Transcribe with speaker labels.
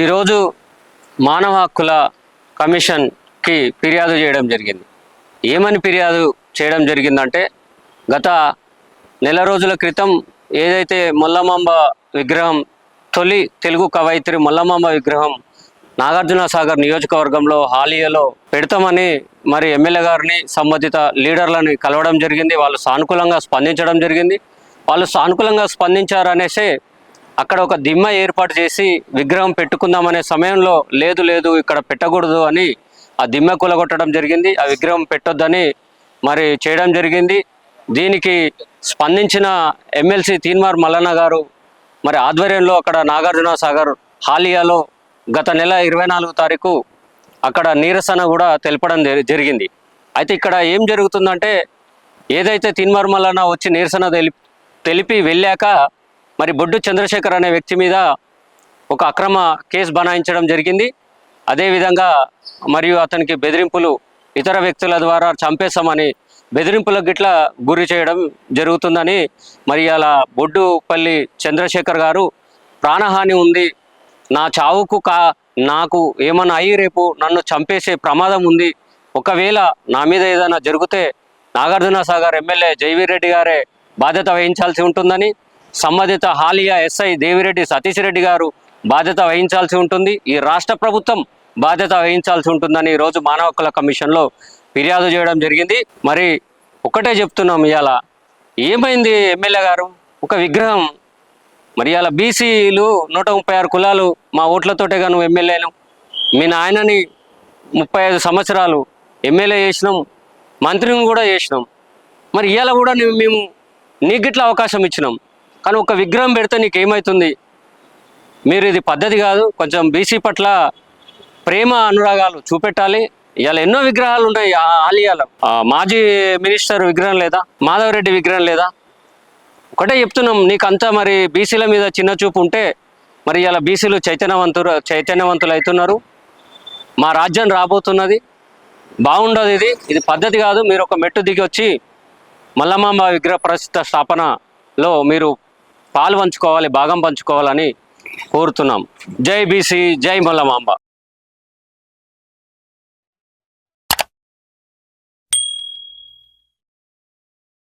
Speaker 1: ఈరోజు మానవ హక్కుల కమిషన్కి ఫిర్యాదు చేయడం జరిగింది. ఏమని ఫిర్యాదు చేయడం జరిగిందంటే గత నెల రోజుల క్రితం ఏదైతే మొల్లమాంబ విగ్రహం తొలి తెలుగు కవయిత్రి మొల్లమాంబ విగ్రహం నాగార్జున సాగర్ నియోజకవర్గంలో హాలియాలో పెడతామని మరి ఎమ్మెల్యే గారిని సంబంధిత లీడర్లని కలవడం జరిగింది. వాళ్ళు సానుకూలంగా స్పందించడం జరిగింది. వాళ్ళు సానుకూలంగా స్పందించారనేసే అక్కడ ఒక దిమ్మ ఏర్పాటు చేసి విగ్రహం పెట్టుకుందామనే సమయంలో లేదు లేదు ఇక్కడ పెట్టకూడదు అని ఆ దిమ్మ కూలగొట్టడం జరిగింది. ఆ విగ్రహం పెట్టొద్దని మరి చేయడం జరిగింది. దీనికి స్పందించిన ఎమ్మెల్సీ తీన్మార్ మల్లన్న గారు మరి ఆధ్వర్యంలో అక్కడ నాగార్జున సాగర్ హాలియాలో గత నెల ఇరవై నాలుగు తారీఖు అక్కడ నీరసన కూడా తెలపడం జరిగింది. అయితే ఇక్కడ ఏం జరుగుతుందంటే ఏదైతే తీన్మార్ మల్లన్న వచ్చి నిరసన తెలిపి తెలిపి వెళ్ళాక మరి బొడ్డు చంద్రశేఖర్ అనే వ్యక్తి మీద ఒక అక్రమ కేసు బనాయించడం జరిగింది. అదేవిధంగా మరియు అతనికి బెదిరింపులు ఇతర వ్యక్తుల ద్వారా చంపేస్తామని బెదిరింపులకు గిట్ల గురి చేయడం జరుగుతుందని మరి అలా బొడ్డుపల్లి చంద్రశేఖర్ గారు ప్రాణహాని ఉంది నా చావుకు కా నాకు ఏమన్నా అయ్యి రేపు నన్ను చంపేసే ప్రమాదం ఉంది ఒకవేళ నా మీద ఏదైనా జరిగితే నాగార్జున సాగర్ ఎమ్మెల్యే జైవీర్ రెడ్డి గారే బాధ్యత వహించాల్సి ఉంటుందని సంబంధిత హాలియా ఎస్ఐ దేవిరెడ్డి సతీష్ రెడ్డి గారు బాధ్యత వహించాల్సి ఉంటుంది. ఈ రాష్ట్ర ప్రభుత్వం బాధ్యత వహించాల్సి ఉంటుందని ఈరోజు మానవ హక్కుల కమిషన్లో ఫిర్యాదు చేయడం జరిగింది. మరి ఒకటే చెప్తున్నాం ఇవాళ ఏమైంది ఎమ్మెల్యే గారు? ఒక విగ్రహం. మరి ఇవాళ బీసీలు నూట ముప్పై ఆరు కులాలు మా ఓట్లతోటే గాను ఎమ్మెల్యేను మీ నాయనని ముప్పై ఐదు సంవత్సరాలు ఎమ్మెల్యే చేసినాం మంత్రిని కూడా చేసినాం. మరి ఇవాళ కూడా మేము నీకు గిట్ల అవకాశం ఇచ్చినాం. కానీ ఒక విగ్రహం పెడితే నీకు ఏమవుతుంది మీరు ఇది పద్ధతి కాదు. కొంచెం బీసీ పట్ల ప్రేమ అనురాగాలు చూపెట్టాలి. ఇవాళ ఎన్నో విగ్రహాలు ఉన్నాయి ఆ మాజీ మినిస్టర్ విగ్రహం లేదా? మాధవరెడ్డి విగ్రహం లేదా? ఒకటే చెప్తున్నాం. నీకంతా మరి బీసీల మీద చిన్న చూపు ఉంటే మరి ఇలా బీసీలు చైతన్యవంతులు చైతన్యవంతులు అవుతున్నారు. మా రాజ్యం రాబోతున్నది. బాగుండదు ఇది. ఇది పద్ధతి కాదు. మీరు ఒక మెట్టు దిగి వచ్చి మల్లమాంబ విగ్రహ ప్రసిద్ధ స్థాపనలో మీరు పాలు పంచుకోవాలి భాగం పంచుకోవాలని కోరుతున్నాం. జై బీసీ జై మల్లమాంబ